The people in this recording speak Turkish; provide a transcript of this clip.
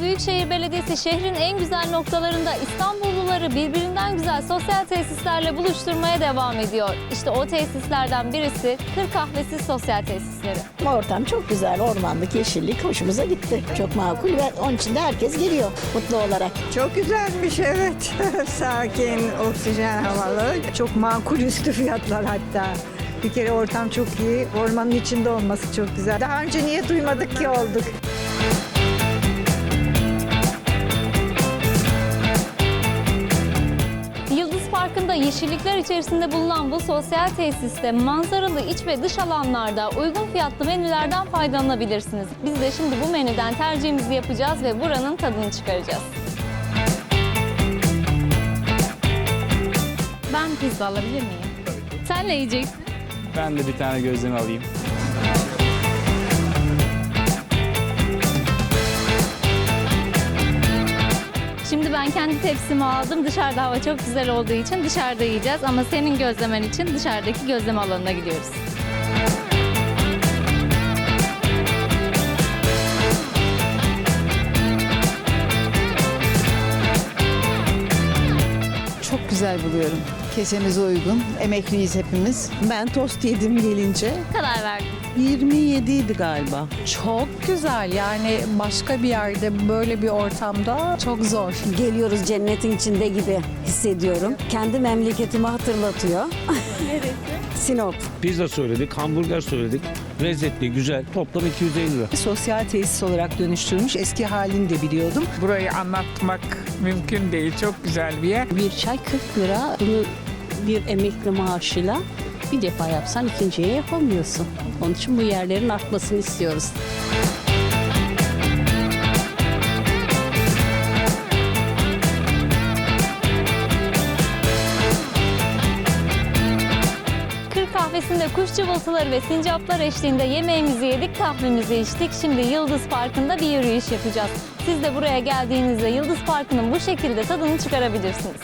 Büyükşehir Belediyesi şehrin en güzel noktalarında İstanbulluları birbirinden güzel sosyal tesislerle buluşturmaya devam ediyor. İşte o tesislerden birisi Kır Kahvesi Sosyal Tesisleri. Ortam çok güzel, ormanlık, yeşillik hoşumuza gitti. Çok makul ve onun için de herkes geliyor mutlu olarak. Çok güzelmiş evet. Sakin, oksijen havalı. Çok makul üstü fiyatlar hatta. Bir kere ortam çok iyi. Ormanın içinde olması çok güzel. Daha önce niye duymadık ki olduk. Parkı'nda yeşillikler içerisinde bulunan bu sosyal tesiste manzaralı iç ve dış alanlarda uygun fiyatlı menülerden faydalanabilirsiniz. Biz de şimdi bu menüden tercihimizi yapacağız ve buranın tadını çıkaracağız. Ben pizza alabilir miyim? Sen ne yiyeceksin? Ben de bir tane gözleme alayım. Şimdi ben kendi tepsimi aldım. Dışarıda hava çok güzel olduğu için dışarıda yiyeceğiz. Ama senin gözlemen için dışarıdaki gözleme alanına gidiyoruz. Güzel buluyorum. Kesemize uygun. Emekliyiz hepimiz. Ben tost yedim gelince. Ne kadar verdin? 27 idi galiba. Çok güzel yani başka bir yerde böyle bir ortamda çok zor. Geliyoruz cennetin içinde gibi hissediyorum. Kendi memleketimi hatırlatıyor. Neresi? Sinop. Pizza söyledik, hamburger söyledik. Lezzetli, güzel. Toplam 250 lira. Sosyal tesis olarak dönüştürmüş. Eski halini de biliyordum. Burayı anlatmak mümkün değil. Çok güzel bir yer. Bir çay 40 lira. Bunu bir emekli maaşıyla bir defa yapsan ikinciye yapamıyorsun. Onun için bu yerlerin artmasını istiyoruz. Kahvesinde kuş cıvıltıları ve sincaplar eşliğinde yemeğimizi yedik, kahvemizi içtik. Şimdi Yıldız Parkı'nda bir yürüyüş yapacağız. Siz de buraya geldiğinizde Yıldız Parkı'nın bu şekilde tadını çıkarabilirsiniz.